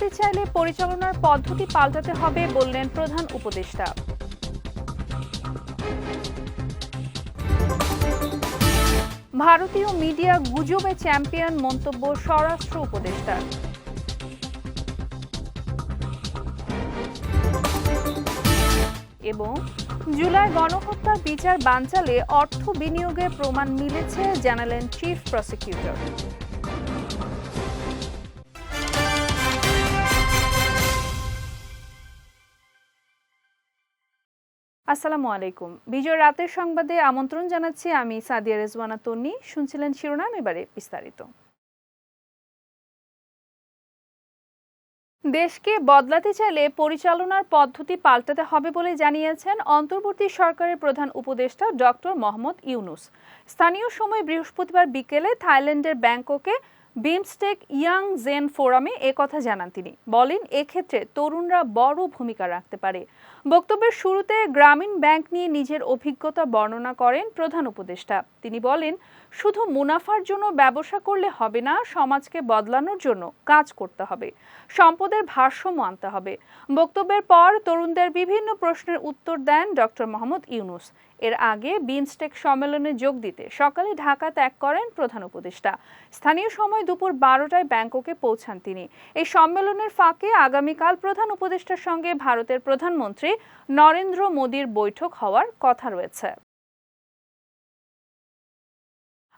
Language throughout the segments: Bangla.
দেশ চাইলে পরিচালনার পদ্ধতি পাল্টাতে হবে বললেন প্রধান উপদেষ্টা। ভারতীয় মিডিয়া গুজবে চ্যাম্পিয়ন মন্তব্য স্বরাষ্ট্র উপদেষ্টার এবং জুলাই গণহত্যার বিচার বানচালে অর্থ বিনিয়োগের প্রমাণ মিলেছে জানালেন চিফ প্রসিকিউটর। আসসালামু আলাইকুম। বিজয় রাতের সংবাদে আমন্ত্রণ জানাচ্ছি আমি সাদিয়া রেজওয়ানা তন্নি। শুনছিলেন শিরোনাম, এবারে বিস্তারিত। দেশকে বদলাতে চাইলে পরিচালনার পদ্ধতি পাল্টাতে হবে বলে জানিয়েছেন অন্তর্বর্তী সরকারের প্রধান উপদেষ্টা ডক্টর মোহাম্মদ ইউনুস। স্থানীয় সময় বৃহস্পতিবার বিকেলে থাইল্যান্ডের ব্যাংককে বিমস্টেক ইয়াং জেন ফোরামে কথা জানান তিনি। বলেন, এক্ষেত্রে তরুণরা বড় ভূমিকা রাখতে পারে। বক্তব্যের শুরুতে গ্রামীণ ব্যাংক নিয়ে নিজের অভিজ্ঞতা বর্ণনা করেন প্রধান উপদেষ্টা। তিনি বলেন শুধু মুনাফার জন্য ব্যবসা করলে হবে না, সমাজকে বদলানোর জন্য কাজ করতে হবে। সম্পদের ভারসাম্য আনতে হবে। বক্তব্যের পর তরুণদের বিভিন্ন প্রশ্নের উত্তর দেন ডক্টর মোহাম্মদ ইউনুস। এর আগে বিমস্টেক সম্মেলনে যোগ দিতে সকালে ঢাকা ত্যাগ করেন প্রধান উপদেষ্টা। স্থানীয় সময় দুপুর বারোটায় ব্যাংককে পৌঁছান তিনি। এই সম্মেলনের ফাঁকে আগামীকাল প্রধান উপদেষ্টার সঙ্গে ভারতের প্রধানমন্ত্রী নরেন্দ্র মোদীর বৈঠক হওয়ার কথা রয়েছে।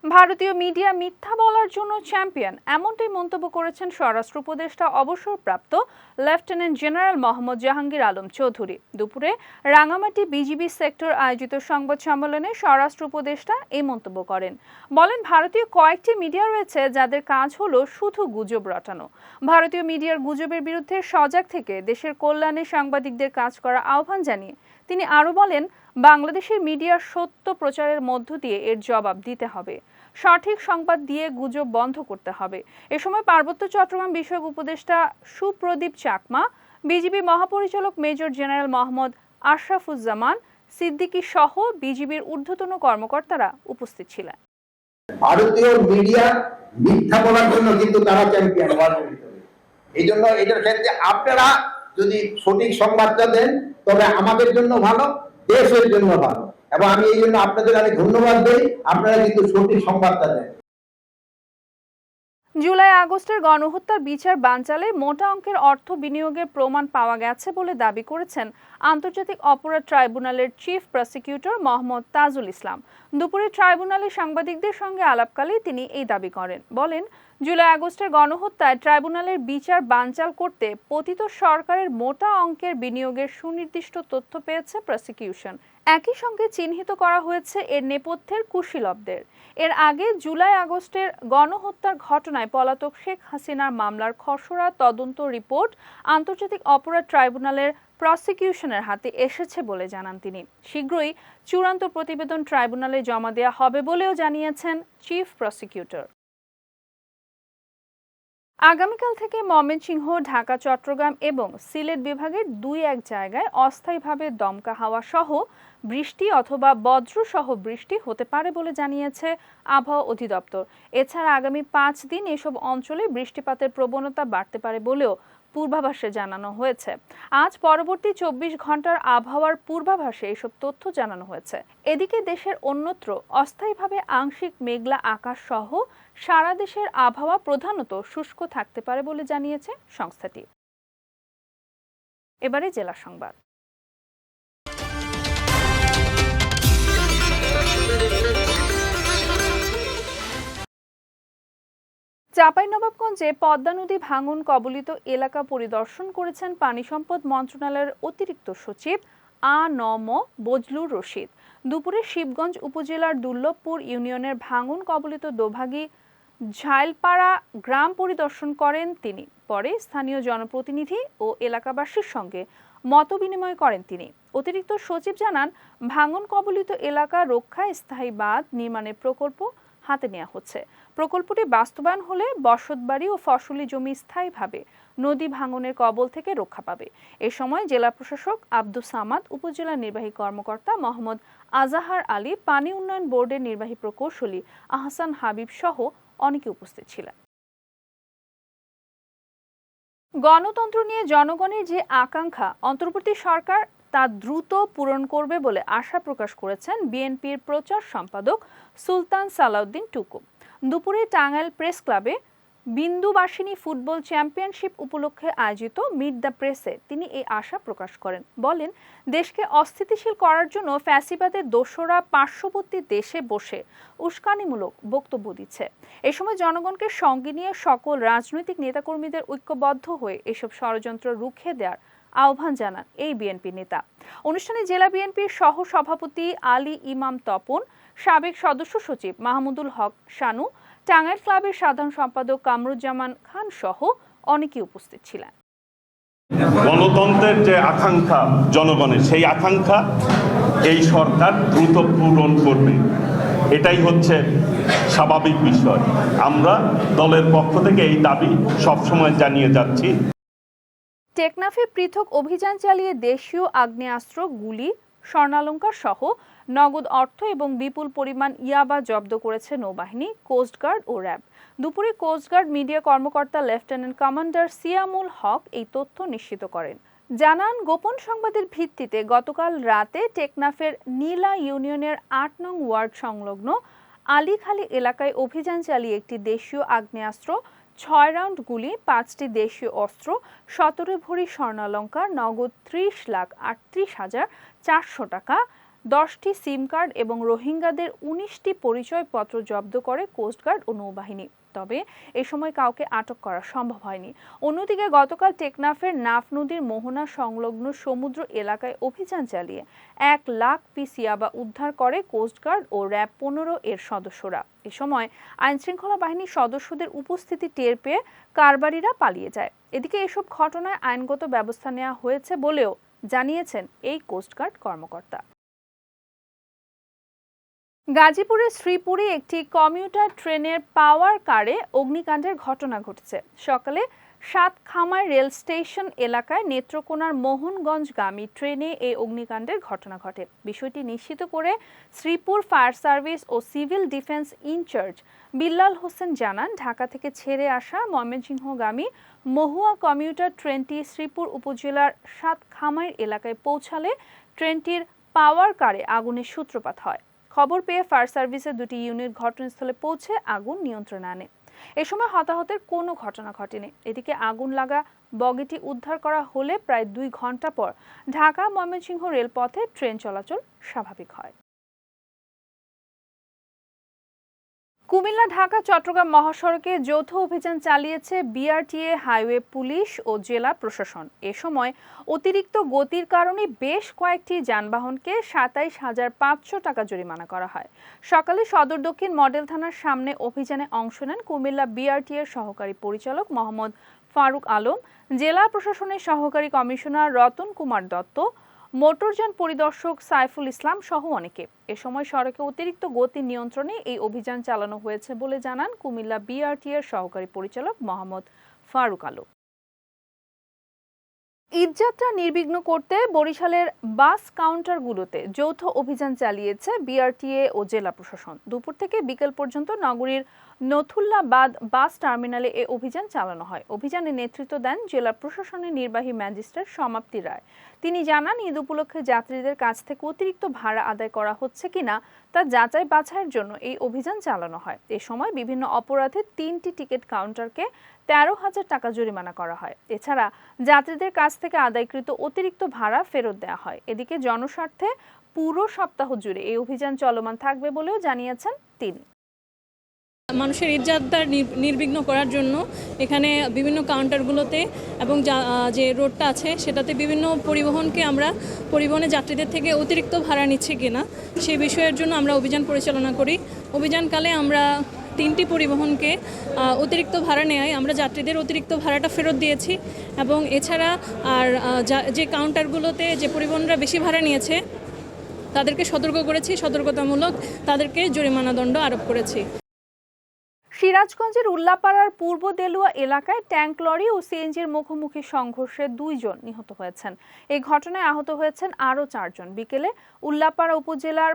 ভারতীয় মিডিয়া মিথ্যা বলার জন্য চ্যাম্পিয়ন, এমনটাই মন্তব্য করেছেন স্বরাষ্ট্র উপদেষ্টা অবসরপ্রাপ্ত লেফটেন্যান্ট জেনারেল মোহাম্মদ জাহাঙ্গীর আলম চৌধুরী। দুপুরে রাঙামাটি বিজিবি সেক্টর আয়োজিত সংবাদ সম্মেলনে স্বরাষ্ট্র উপদেষ্টা এই মন্তব্য করেন। বলেন, ভারতীয় কয়েকটি মিডিয়া রয়েছে যাদের কাজ হলো শুধু গুজব রটানো। ভারতীয় মিডিয়ার গুজবের বিরুদ্ধে সজাগ থেকে দেশের কল্যাণে সাংবাদিকদের কাজ করার আহ্বান জানিয়ে তিনি আরও বলেন, বাংলাদেশের মিডিয়ার সত্য প্রচারের মধ্য দিয়ে এর জবাব দিতে হবে। সঠিক সংবাদ দিয়ে গুজব বন্ধ করতে হবে। এ সময় পার্বত্য চট্টগ্রাম বিষয়ক উপদেষ্টা সুপ্রদীপ চাকমা বিজিবি মহাপরিচালক মেজর জেনারেল মোহাম্মদ আশরাফুজ্জামান, সিদ্দিকী সহ বিজিবির ঊর্ধ্বতন কর্মকর্তারা উপস্থিত ছিলেন। ভারতীয় মিডিয়া মিথ্যা বলার জন্য কিন্তু তারা চ্যাম্পিয়ন এই জন্য এটার ক্ষেত্রে আপনারা যদি সঠিক সংবাদটা দেন, তবে আমাদের জন্য ভালো, দেশের জন্য ভালো। এবং আমি এই জন্য আপনাদের আমি ধন্যবাদ দিই। আপনারা কিন্তু সঠিক সংবাদটা দেন। জুলাই আগস্টের গণহত্যার বিচার বানচালে মোটা অঙ্কের অর্থ বিনিয়োগের প্রমাণ পাওয়া গেছে বলে দাবি করেছেন আন্তর্জাতিক অপরাধ ট্রাইব্যুনালের চিফ প্রসিকিউটর মোহাম্মদ তাজুল ইসলাম। দুপুরে ট্রাইব্যুনালে সাংবাদিকদের সঙ্গে আলাপকালে তিনি এই দাবি করেন। বলেন, জুলাই আগস্টের গণহত্যায় ট্রাইব্যুনালের বিচার বানচাল করতে পতিত সরকারের মোটা অঙ্কের বিনিয়োগের সুনির্দিষ্ট তথ্য পেয়েছে প্রসিকিউশন। একই সঙ্গে চিহ্নিত করা হয়েছে এর নেপথ্যের কুশীলবদের। এর আগে জুলাই আগস্টের গণহত্যার ঘটনায় পলাতক শেখ হাসিনার মামলার খসড়া তদন্ত রিপোর্ট আন্তর্জাতিক অপরাধ ট্রাইব্যুনালের প্রসিকিউশনের হাতে এসেছে বলে জানান তিনি। শীঘ্রই চূড়ান্ত প্রতিবেদন ট্রাইব্যুনালে জমা দেওয়া হবে বলেও জানিয়েছেন চিফ প্রসিকিউটর। আগামীকাল থেকে ময়মনসিংহ, ঢাকা, চট্টগ্রাম এবং সিলেট বিভাগের দুই এক জায়গায় অস্থায়ীভাবে দমকা হাওয়া সহ বৃষ্টি অথবা বজ্র সহ বৃষ্টি হতে পারে বলে জানিয়েছে আবহাওয়া অধিদপ্তর। এছাড়া আগামী পাঁচ দিন এসব অঞ্চলে বৃষ্টিপাতের প্রবণতা বাড়তে পারে বলেও পূর্বাভাসে জানানো হয়েছে। আজ পরবর্তী চব্বিশ ঘণ্টার আবহাওয়ার পূর্বাভাসে এসব তথ্য জানানো হয়েছে। এদিকে দেশের অন্যত্র অস্থায়ীভাবে আংশিক মেঘলা আকাশ সহ সারা দেশের আবহাওয়া প্রধানত শুষ্ক থাকতে পারে বলে জানিয়েছে সংস্থাটি। এবারে জেলা সংবাদ। চাঁপাইনবাবগঞ্জে পদ্মা নদী ভাঙন কবলিত এলাকা পরিদর্শন করেছেন পানি সম্পদ মন্ত্রণালয়ের অতিরিক্ত সচিব আ ন ম বজলুর রশিদ। দুপুরে শিবগঞ্জ উপজেলার দুর্লভপুর ইউনিয়নের ভাঙন কবলিত দোভাগী ঝাইলপাড়া গ্রাম পরিদর্শন করেন তিনি। পরে স্থানীয় জনপ্রতিনিধি ও এলাকাবাসীর সঙ্গে মতবিনিময় করেন তিনি। অতিরিক্ত সচিব জানান, ভাঙন কবলিত এলাকা রক্ষায় স্থায়ী বাঁধ নির্মাণের প্রকল্প হাতে নেওয়া হচ্ছে। প্রকল্পটি বাস্তবায়ন হলে বসতবাড়ি ও ফসলি জমি স্থায়ীভাবে নদী ভাঙনের কবল থেকে রক্ষা পাবে। এ সময় জেলা প্রশাসক আব্দুস সামাদ, উপজেলা নির্বাহী কর্মকর্তা মোহাম্মদ আজাহার আলী, পানি উন্নয়ন বোর্ডের নির্বাহী প্রকৌশলী আহসান হাবিব সহ অনেকে উপস্থিত ছিলেন। গণতন্ত্র নিয়ে জনগণের যে আকাঙ্ক্ষা, অন্তর্বর্তী সরকার তা দ্রুত পূরণ করবে বলে আশা প্রকাশ করেছেন বিএনপির প্রচার সম্পাদক সুলতান সালাউদ্দিন টুকু। দুপুরে টাঙ্গাইল প্রেস ক্লাবে বিন্দুবাসিনী ফুটবল চ্যাম্পিয়নশিপ উপলক্ষে আয়োজিত মিট দ্য প্রেসে তিনি এই আশা প্রকাশ করেন। বলেন, দেশকে অস্থিতিশীল করার জন্য ফ্যাসিবাদের দোসরা পার্শ্ববর্তী দেশে বসে উস্কানিমূলক বক্তব্য দিচ্ছে। এ সময় জনগণকে সঙ্গে নিয়ে সকল রাজনৈতিক নেতাকর্মীদের ঐক্যবদ্ধ হয়ে এসব ষড়যন্ত্র রুখে দেওয়ার আহ্বান জানান এই বিএনপি নেতা। অনুষ্ঠানে জেলা বিএনপির সহ সভাপতি আলী ইমাম তপন সাবেক সদস্য সচিব মাহমুদুল হক শানু টাঙ্গাইল ক্লাবের সাধারণ সম্পাদক কামরুজ্জামান খান সহ অনেকে উপস্থিত ছিলেন। গণতন্ত্রের যে আকাঙ্ক্ষা জনগণের সেই আকাঙ্ক্ষা এই সরকার দ্রুত পূরণ করবে। এটাই হচ্ছে স্বাভাবিক বিষয়। আমরা দলের পক্ষ থেকে এই দাবি সবসময় জানিয়ে যাচ্ছি। টেকনাফে পৃথক অভিযান চালিয়ে দেশীয় আগ্নেয়াস্ত্র গুলি স্বর্ণালঙ্কার সহ নগদ অর্থ এবং বিপুল পরিমাণ ইয়াবা জব্দ করেছে নৌবাহিনী কোস্টগার্ড ও র্যাব। দুপুরে কোস্টগার্ড মিডিয়া কর্মকর্তা লেফটেন্যান্ট কমান্ডার সিয়ামুল হক এই তথ্য নিশ্চিত করেন। জানান, গোপন সংবাদের ভিত্তিতে গতকাল রাতে টেকনাফের নীলা ইউনিয়নের আট নং ওয়ার্ড সংলগ্ন আলীখালী এলাকায় অভিযান চালিয়ে একটি দেশীয় আগ্নেয়াস্ত্র, ছয় রাউন্ড গুলি, পাঁচটি দেশীয় অস্ত্র, সতেরো ভরি স্বর্ণালঙ্কার, নগদ ত্রিশ লাখ আটত্রিশ হাজার চারশো টাকা দশটি সিম কার্ড এবং রোহিঙ্গাদের উনিশটি পরিচয়পত্র জব্দ করে কোস্টগার্ড ও নৌবাহিনী। তবে এ সময় কাউকে আটক করা সম্ভব হয়নি। অন্যদিকে গতকাল টেকনাফের নাফ নদীর মোহনা সংলগ্ন সমুদ্র এলাকায় অভিযান চালিয়ে এক লাখ পিস ইয়াবা উদ্ধার করে কোস্টগার্ড ও র্যাব পনেরো এর সদস্যরা। এ সময় আইনশৃঙ্খলা বাহিনীর সদস্যদের উপস্থিতি টের পেয়ে কারবারিরা পালিয়ে যায়। এদিকে এসব ঘটনায় আইনগত ব্যবস্থা নেওয়া হয়েছে বলেও জানিয়েছেন এই কোস্টগার্ড কর্মকর্তা। গাজীপুরের শ্রীপুরে একটি কমিউটার ট্রেনের পাওয়ার কারে অগ্নিকাণ্ডের ঘটনা ঘটেছে। সকালে সাতখামাই রেল স্টেশন এলাকায় নেত্রকোনার মোহনগঞ্জগামী ট্রেনে এই অগ্নিকাণ্ডের ঘটনা ঘটে। বিষয়টি নিশ্চিত করে Sreepur fire service O civil defence in charge Billal Hossain জানান, ঢাকা থেকে ছেড়ে আসা ময়মনসিংহগামী মহুয়া কমিউটার ট্রেনটি শ্রীপুর উপজেলার সাতখামাইর এলাকায় পৌঁছালে ট্রেনটির পাওয়ার কারে আগুনের সূত্রপাত হয়। খবর পেয়ে ফায়ার সার্ভিসের দুটি ইউনিট ঘটনাস্থলে পৌঁছে আগুন নিয়ন্ত্রণে আনে। এ সময় হতাহতের কোনো ঘটনা ঘটেনি। এদিকে আগুন লাগা, বগিটি উদ্ধার করা হলে প্রায় দুই ঘণ্টা পর ঢাকা ময়মনসিংহ রেলপথে ট্রেন চলাচল স্বাভাবিক হয়। কুমিল্লা, ঢাকা, চট্টগ্রাম মহাসড়কে যৌথ অভিযান চালিয়েছে বিআরটিএ, হাইওয়ে পুলিশ ও জেলা প্রশাসন। এ সময় অতিরিক্ত গতির কারণে বেশ কয়েকটি যানবাহনকে সাতাইশ হাজার পাঁচশো টাকা জরিমানা করা হয়। সকালে সদর দক্ষিণ মডেল থানার সামনে অভিযানে অংশ নেন কুমিল্লা বিআরটিএর সহকারী পরিচালক মোহাম্মদ ফারুক আলম। জেলা প্রশাসনের সহকারী কমিশনার রতন কুমার দত্ত মোটরযান পরিদর্শক সাইফুল ইসলাম সহ অনেকে। এ সময় সড়কে অতিরিক্ত গতি নিয়ন্ত্রণে এই অভিযান চালানো হয়েছে বলে জানান কুমিল্লা বিআরটিএর সহকারী পরিচালক মোহাম্মদ ফারুক আলম। ঈদযাত্রা নির্বিঘ্ন করতে বরিশালের বাস কাউন্টারগুলোতে যৌথ অভিযান চালিয়েছে বিআরটিএ ও জেলা প্রশাসন। দুপুর থেকে বিকেল পর্যন্ত নগরীর নথুল্লাবাদ বাস টার্মিনালে এ অভিযান চালানো হয়। অভিযানে নেতৃত্ব দেন জেলা প্রশাসনের নির্বাহী ম্যাজিস্ট্রেট সমাপ্তি রায়। তিনি জানান, ঈদ উপলক্ষে যাত্রীদের কাছ থেকে অতিরিক্ত ভাড়া আদায় করা হচ্ছে কিনা তা যাচাই বাছাইয়ের জন্য এই অভিযান চালানো হয়। এ সময় বিভিন্ন অপরাধে তিনটি টিকিট কাউন্টারকে তেরো হাজার টাকা জরিমানা করা হয়। এছাড়া যাত্রীদের কাছ থেকে আদায়কৃত অতিরিক্ত ভাড়া ফেরত দেওয়া হয়। এদিকে জনস্বার্থে পুরো সপ্তাহ জুড়ে এই অভিযান চলমান থাকবে বলেও জানিয়েছেন তিনি। মানুষের ইজ্জাতদার নির্বিঘ্ন করার জন্য এখানে বিভিন্ন কাউন্টারগুলোতে এবং যা- রোডটা আছে সেটাতে বিভিন্ন পরিবহনকে আমরা পরিবহনে যাত্রীদের থেকে অতিরিক্ত ভাড়া নিচ্ছে কিনা সেই বিষয়ের জন্য আমরা অভিযান পরিচালনা করি। অভিযানকালে আমরা তিনটি পরিবহনকে অতিরিক্ত ভাড়া নেয় আমরা যাত্রীদের অতিরিক্ত ভাড়াটা ফেরত দিয়েছি এবং এছাড়া আর যে কাউন্টারগুলোতে যে পরিবহনরা বেশি ভাড়া নিয়েছে তাদেরকে সতর্ক করেছি, সতর্কতামূলক তাদেরকে জরিমানা দণ্ড আরোপ করেছি। সিরাজগঞ্জের উল্লাপাড়ার পূর্ব দেলুয়া এলাকায় ট্যাঙ্ক লরি ও সিএনজির মুখোমুখি সংঘর্ষে দুইজন নিহত হয়েছেন। এই ঘটনায় আহত হয়েছেন আরও চারজন। বিকেলে উল্লাপাড়া উপজেলার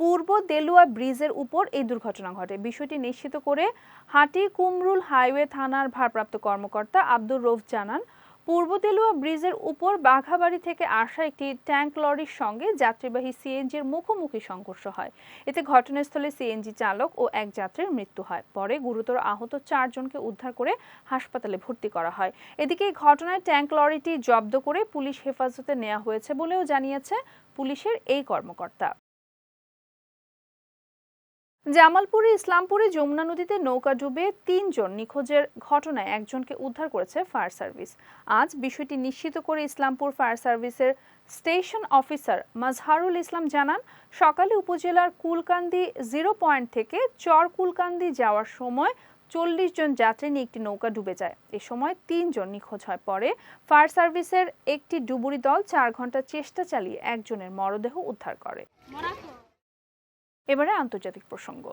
পূর্ব দেলুয়া ব্রিজের উপর এই দুর্ঘটনা ঘটে। বিষয়টি নিশ্চিত করে হাটি কুমরুল হাইওয়ে থানার ভারপ্রাপ্ত কর্মকর্তা আব্দুর রৌফ জানান পূর্ব দেলুয়া ব্রিজের উপর বাঘাবাড়ি থেকে আসা একটি ট্যাঙ্ক লরির সঙ্গে যাত্রীবাহী সিএনজির মুখোমুখি সংঘর্ষ হয়। এতে ঘটনাস্থলে সিএনজি চালক ও এক যাত্রীর মৃত্যু হয়। পরে গুরুতর আহত চারজনকে উদ্ধার করে হাসপাতালে ভর্তি করা হয়। এদিকে এই ঘটনায় ট্যাঙ্ক লরিটি জব্দ করে পুলিশ হেফাজতে নেওয়া হয়েছে বলেও জানিয়েছে পুলিশের এই কর্মকর্তা। জামালপুরে, ইসলামপুরে যমুনা নদীতে নৌকা ডুবে তিনজন নিখোঁজের ঘটনায় একজনকে উদ্ধার করেছে ফায়ার সার্ভিস। আজ বিষয়টি নিশ্চিত করে ইসলামপুর ফায়ার সার্ভিসের স্টেশন অফিসার মাজহারুল ইসলাম জানান, সকালে উপজেলার কুলকান্দি জিরো পয়েন্ট থেকে চর কুলকান্দি যাওয়ার সময় চল্লিশ জন যাত্রী নিয়ে একটি নৌকা ডুবে যায়। এ সময় তিনজন নিখোঁজ হয় পরে ফায়ার সার্ভিসের একটি ডুবুরি দল চার ঘণ্টা চেষ্টা চালিয়ে একজনের মরদেহ উদ্ধার করে। এবারে আন্তর্জাতিক প্রসঙ্গ।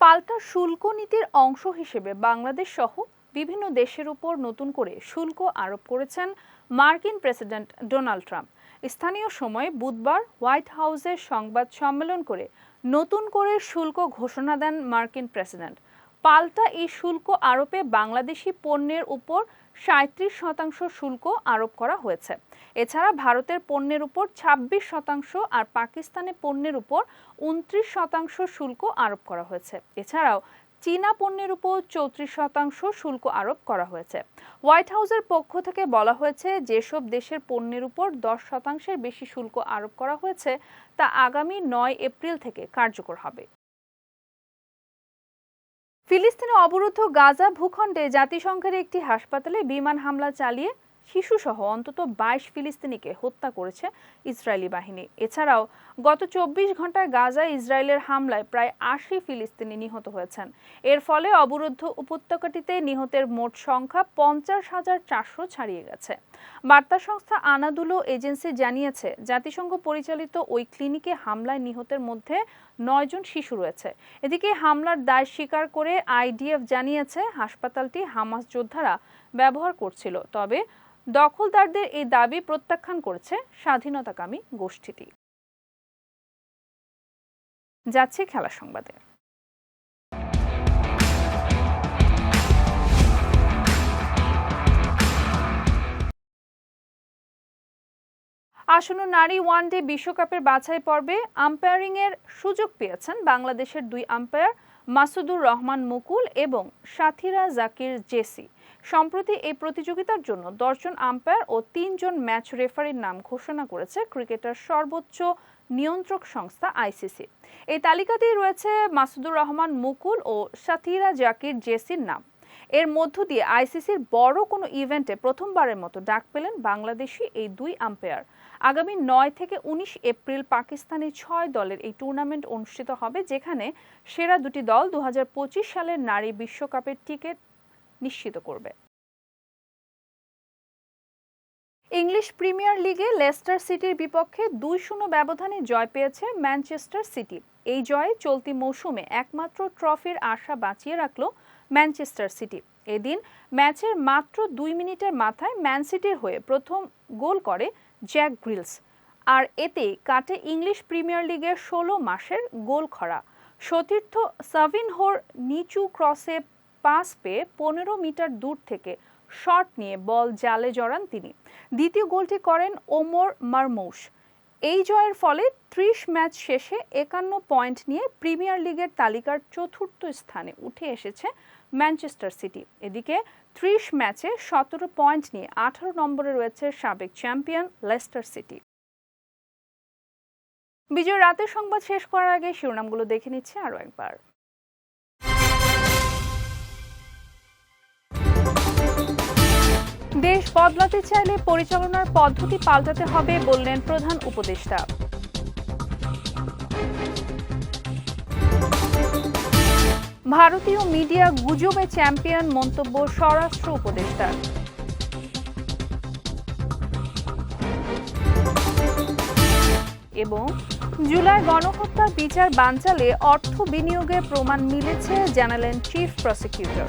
পাল্টা শুল্ক নীতির অংশ হিসেবে বাংলাদেশ সহ বিভিন্ন দেশের উপর নতুন করে শুল্ক আরোপ করেছেন মার্কিন প্রেসিডেন্ট ডোনাল্ড ট্রাম্প। স্থানীয় সময়ে বুধবার হোয়াইট হাউসে সংবাদ সম্মেলন করে নতুন করে শুল্ক ঘোষণা দেন মার্কিন প্রেসিডেন্ট। পাল্টা এই শুল্ক আরোপে বাংলাদেশি পণ্যের উপর সাঁত্রিশ শতাংশ শুল্ক আরোপ করা হয়েছে। এছাড়া ভারতের পণ্যের উপর ২৬ শতাংশ আর পাকিস্তানের পণ্যের উপর উনত্রিশ শতাংশ শুল্ক আরোপ করা হয়েছে। এছাড়াও চীনা পণ্যের উপর চৌত্রিশ শতাংশ শুল্ক আরোপ করা হয়েছে। হোয়াইট হাউসের পক্ষ থেকে বলা হয়েছে, যেসব দেশের পণ্যের উপর দশ শতাংশের বেশি শুল্ক আরোপ করা হয়েছে, তা আগামী নয় এপ্রিল থেকে কার্যকর হবে। ফিলিস্তিনে অবরুদ্ধ গাজা ভূখণ্ডে জাতিসংঘের একটি হাসপাতালে বিমান হামলা চালিয়ে শিশুসহ অন্তত বাইশ ফিলিস্তিনিকে হত্যা করেছে ইসরায়েলি বাহিনী। এছাড়াও গত চব্বিশ ঘন্টায় গাজা ইসরায়েলের হামলায় প্রায় আশি ফিলিস্তিনি নিহত হয়েছেন। এর ফলে অবরুদ্ধ উপত্যকাটিতে নিহতের মোট সংখ্যা পঞ্চাশ হাজার চারশো ছাড়িয়ে গেছে। বার্তা সংস্থা আনাদুলো এজেন্সি জানিয়েছে, জাতিসংঘ পরিচালিত ওই ক্লিনিকে হামলায় নিহতের মধ্যে নয়জন শিশু রয়েছে। এদিকে হামলার দায় স্বীকার করে আইডিএফ জানিয়েছে, হাসপাতালটি হামাস যোদ্ধারা ব্যবহার করছিল। তবে দখলদারদের এই দাবি প্রত্যাখ্যান করেছে স্বাধীনতাকামী গোষ্ঠীটি। যাচ্ছে খেলা সংবাদে। আসন্ন নারী ওয়ানডে বিশ্বকাপের বাছাই পর্বে আম্পায়ারিং এর সুযোগ পেয়েছেন বাংলাদেশের দুই আম্পায়ার মাসুদুর রহমান মুকুল এবং সাথীরা জাকির জেসি। সম্প্রতি এই প্রতিযোগিতার জন্য দশজন আম্পায়ার ও তিনজন ম্যাচ রেফারির নাম ঘোষণা করেছে ক্রিকেটার সর্বোচ্চ নিয়ন্ত্রক সংস্থা আইসিসি এই তালিকাতেই রয়েছে মাসুদুর রহমান মুকুল ও সাথীরা জাকির জেসির নাম। এর মধ্য দিয়ে আইসিসির বড় কোনো ইভেন্টে প্রথমবারের মতো ডাক পেলেন বাংলাদেশি এই দুই আম্পায়ার আগামী নয় থেকে উনিশ এপ্রিল পাকিস্তানে ছয় দলের এই টুর্নামেন্ট অনুষ্ঠিত হবে, যেখানে সেরা দুটি দল দু হাজার পঁচিশ সালের নারী বিশ্বকাপের টিকিট নিশ্চিত করবে। ইংলিশ প্রিমিয়ার লিগে লেস্টার সিটির বিপক্ষে দুই শূন্য ব্যবধানে জয় পেয়েছে ম্যানচেস্টার সিটি। এই জয়ে চলতি মৌসুমে একমাত্র ট্রফির আশা বাঁচিয়ে রাখল ম্যানচেস্টার সিটি। এদিন ম্যাচের মাত্র দুই মিনিটের মাথায় ম্যান সিটির হয়ে প্রথম গোল করে জ্যাক গ্রিলস। আর এতে কাটে ইংলিশ প্রিমিয়ার লিগের ষোলো মাসের গোল খরা সতীর্থ সাভিনহোর নিচু ক্রসে পাস পেয়ে পনেরো মিটার দূর থেকে শট নিয়ে বল জালে জড়ান তিনি। দ্বিতীয় গোলটি করেন ওমর মারমৌস এই জয়ের ফলে ত্রিশ ম্যাচ শেষে একান্ন পয়েন্ট নিয়ে প্রিমিয়ার লিগের তালিকার চতুর্থ স্থানে উঠে এসেছে ম্যানচেস্টার সিটি। এদিকে ত্রিশ ম্যাচে সতেরো পয়েন্ট নিয়ে আঠারো নম্বরে রয়েছে সাবেক চ্যাম্পিয়ন লেস্টার সিটি। বিজয় রাতের সংবাদ শেষ করার আগে শিরোনামগুলো দেখে নিচ্ছে আরও একবার। দেশ বদলাতে চাইলে পরিচালনার পদ্ধতি পাল্টাতে হবে বললেন প্রধান উপদেষ্টা। ভারতীয় মিডিয়া গুজবে চ্যাম্পিয়ন মন্তব্য স্বরাষ্ট্র উপদেষ্টার এবং জুলাই গণহত্যার বিচার বানচালে অর্থ বিনিয়োগের প্রমাণ মিলেছে জানালেন চিফ প্রসিকিউটর।